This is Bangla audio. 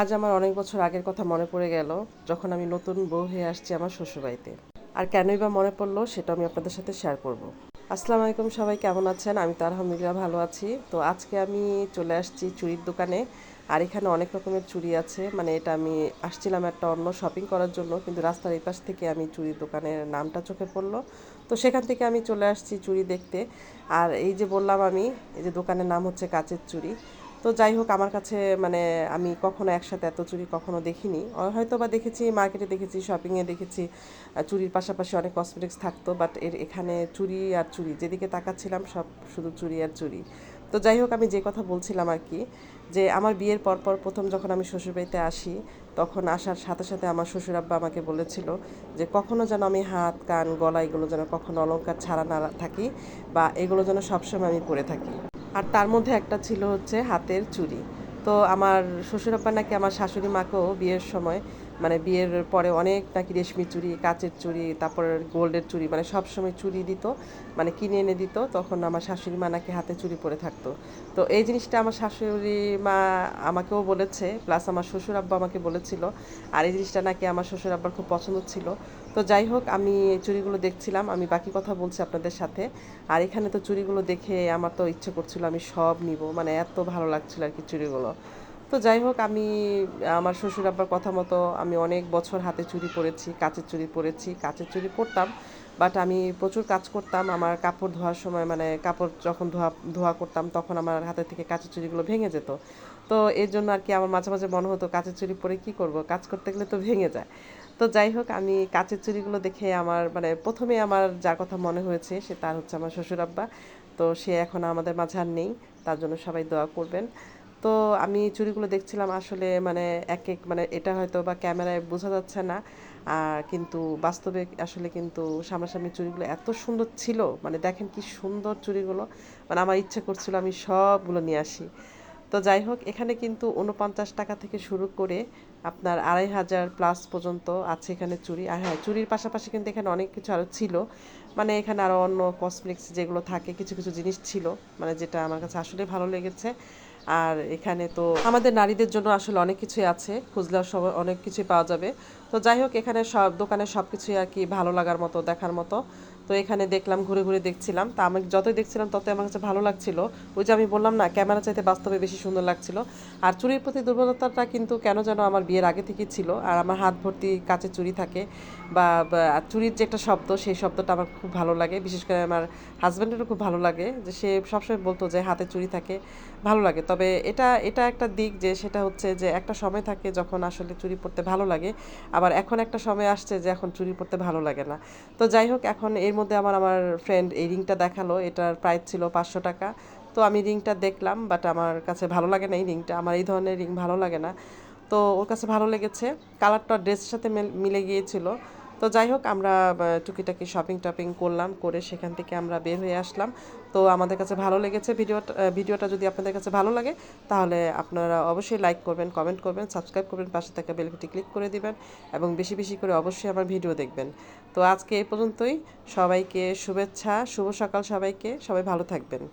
আজ আমার অনেক বছর আগের কথা মনে পড়ে গেল, যখন আমি নতুন বউ হয়ে আসছি আমার শ্বশুরবাড়িতে। আর কেনই বা মনে পড়ল সেটা আমি আপনাদের সাথে শেয়ার করব। আসসালামু আলাইকুম, সবাই কেমন আছেন? আমি তো আলহামদুলিল্লাহ ভালো আছি। তো আজকে আমি চলে আসছি চুরির দোকানে, আর এখানে অনেক রকমের চুড়ি আছে। মানে এটা আমি আসছিলাম একটা অন্য শপিং করার জন্য, কিন্তু রাস্তার এই পাশ থেকে আমি চুড়ির দোকানের নামটা চোখে পড়ল। তো সেখান থেকে আমি চলে আসছি চুড়ি দেখতে। আর এই যে বললাম আমি, এই যে দোকানের নাম হচ্ছে কাচের চুড়ি। তো যাই হোক, আমার কাছে মানে আমি কখনো একসাথে এত চুরি কখনো দেখিনি। হয়তো বা দেখেছি, মার্কেটে দেখেছি, শপিংয়ে দেখেছি চুরির পাশাপাশি অনেক কসমেটিক্স থাকতো বাট এর এখানে চুরি আর চুরি, যেদিকে তাকাচ্ছিলাম, সব শুধু চুরি আর চুরি। তো যাই হোক, আমি যে কথা বলছিলাম আর কি, যে আমার বিয়ের পরপর প্রথম যখন আমি শ্বশুরবাড়িতে আসি, তখন আসার সাথে সাথে আমার শ্বশুর আব্বা আমাকে বলেছিল যে, কখনো যেন আমি হাত, কান, গলা, এগুলো যেন কখনো অলঙ্কার ছাড়া না থাকি, বা এগুলো যেন সবসময় আমি পরে থাকি। আর তার মধ্যে একটা ছিল হচ্ছে হাতের চুড়ি। তো আমার শ্বশুরাপ্পা নাকি আমার শাশুড়ি মাকেও বিয়ের সময় মানে বিয়ের পরে অনেক নাকি রেশমি চুড়ি কাচের চুড়ি তারপর গোল্ডের চুড়ি মানে সব সময় চুড়ি দিত মানে কিনে এনে দিত, তখন আমার শাশুড়ি মা নাকি হাতে চুড়ি পরে থাকতো। তো এই জিনিসটা আমার শাশুড়ি মা আমাকেও বলেছে প্লাস আমার শ্বশুর আব্বা আমাকে বলেছিল, আর এই জিনিসটা নাকি আমার শ্বশুর আব্বার খুব পছন্দ ছিল। তো যাই হোক, আমি চুড়িগুলো দেখছিলাম, আমি বাকি কথা বলছি আপনাদের সাথে। আর এখানে তো চুড়িগুলো দেখে আমার তো ইচ্ছে করছিল আমি সব নিব মানে এত ভালো লাগছিল আর কি চুড়িগুলো তো যাই হোক, আমি, আমার শ্বশুর আব্বার কথা মতো আমি অনেক বছর হাতে চুরি পরেছি, কাচের চুরি পরেছি, কাচের চুরি পরতাম বাট আমি প্রচুর কাজ করতাম, আমার কাপড় ধোয়ার সময় মানে কাপড় যখন ধোয়া ধোয়া করতাম, তখন আমার হাতে থেকে কাচের চুরিগুলো ভেঙে যেত। তো এর জন্য আর কি আমার মাঝে মাঝে মনে হতো, কাচের চুরি পরে কি করব? কাজ করতে গেলে তো ভেঙে যায়। তো যাই হোক, আমি কাচের চুরিগুলো দেখে আমার মানে প্রথমে আমার যার কথা মনে হয়েছে, সে তার হচ্ছে আমার শ্বশুর আব্বা তো সে এখন আমাদের মাঝে আর নেই, তার জন্য সবাই দোয়া করবেন। তো আমি চুড়িগুলো দেখছিলাম আসলে মানে এক এক মানে এটা হয়তো বা ক্যামেরায় বোঝা যাচ্ছে না। কিন্তু বাস্তবে আসলে কিন্তু সামনাসামনি চুড়িগুলো এত সুন্দর ছিল মানে দেখেন কি সুন্দর চুড়িগুলো মানে আমার ইচ্ছে করছিল আমি সবগুলো নিয়ে আসি। তো যাই হোক, এখানে কিন্তু উনপঞ্চাশ টাকা থেকে শুরু করে আপনার আড়াই হাজার প্লাস পর্যন্ত আছে এখানে চুরি। আর হ্যাঁ চুরির পাশাপাশি কিন্তু এখানে অনেক কিছু আরও ছিল। মানে এখানে আরও অন্য কসমেটিক্স যেগুলো থাকে, কিছু কিছু জিনিস ছিল। মানে যেটা আমার কাছে আসলে ভালো লেগেছে। আর এখানে তো আমাদের নারীদের জন্য আসলে অনেক কিছুই আছে খুজলার সব অনেক কিছুই পাওয়া যাবে। তো যাই হোক, এখানে সব দোকানে সব কিছুই আর কি ভালো লাগার মতো, দেখার মতো। তো এখানে দেখলাম, ঘুরে ঘুরে দেখছিলাম। তা আমি যতই দেখছিলাম ততই আমার কাছে ভালো লাগছিল। ওই যে আমি বললাম না, ক্যামেরা চাইতে বাস্তবে বেশি সুন্দর লাগছিল। আর চুরির প্রতি দুর্বলতাটা কিন্তু কেন যেন আমার বিয়ের আগে থেকেই ছিল। আর আমার হাত ভর্তি কাছে চুরি থাকে বা চুরির যে একটা শব্দ, সেই শব্দটা আমার খুব ভালো লাগে। বিশেষ করে আমার হাজব্যান্ডেরও খুব ভালো লাগে যে সে সবসময় বলতো যে হাতে চুরি থাকে, ভালো লাগে। তবে এটা এটা একটা দিক যে সেটা হচ্ছে যে একটা সময় থাকে যখন আসলে চুরি পড়তে ভালো লাগে। আবার এখন একটা সময় আসছে যে এখন চুরি পড়তে ভালো লাগে না। তো যাই হোক, এখন এর মধ্যে আমার আমার ফ্রেন্ড এই রিংটা দেখাল। এটার প্রাইস ছিল পাঁচশো টাকা। তো আমি রিংটা দেখলাম বাট আমার কাছে ভালো লাগে না এই রিংটা আমার এই ধরনের রিং ভালো লাগে না। তো ওর কাছে ভালো লেগেছে। কালারটা ড্রেসের সাথে মিলে গিয়েছিল। তো যাই হোক, আমরা টুকিটাকি শপিং টপিং করলাম, করে সেখান থেকে আমরা বের হয়ে আসলাম। তো আমাদের কাছে ভালো লেগেছে ভিডিওটা ভিডিওটা যদি আপনাদের কাছে ভালো লাগে, তাহলে আপনারা অবশ্যই লাইক করবেন কমেন্ট করবেন সাবস্ক্রাইব করবেন, পাশে থাকা বেলঘটি ক্লিক করে দিবেন এবং বেশি বেশি করে অবশ্যই আমার ভিডিও দেখবেন। তো আজকে এই পর্যন্তই, সবাইকে শুভেচ্ছা, শুভ সকাল সবাইকে, সবাই ভালো থাকবেন।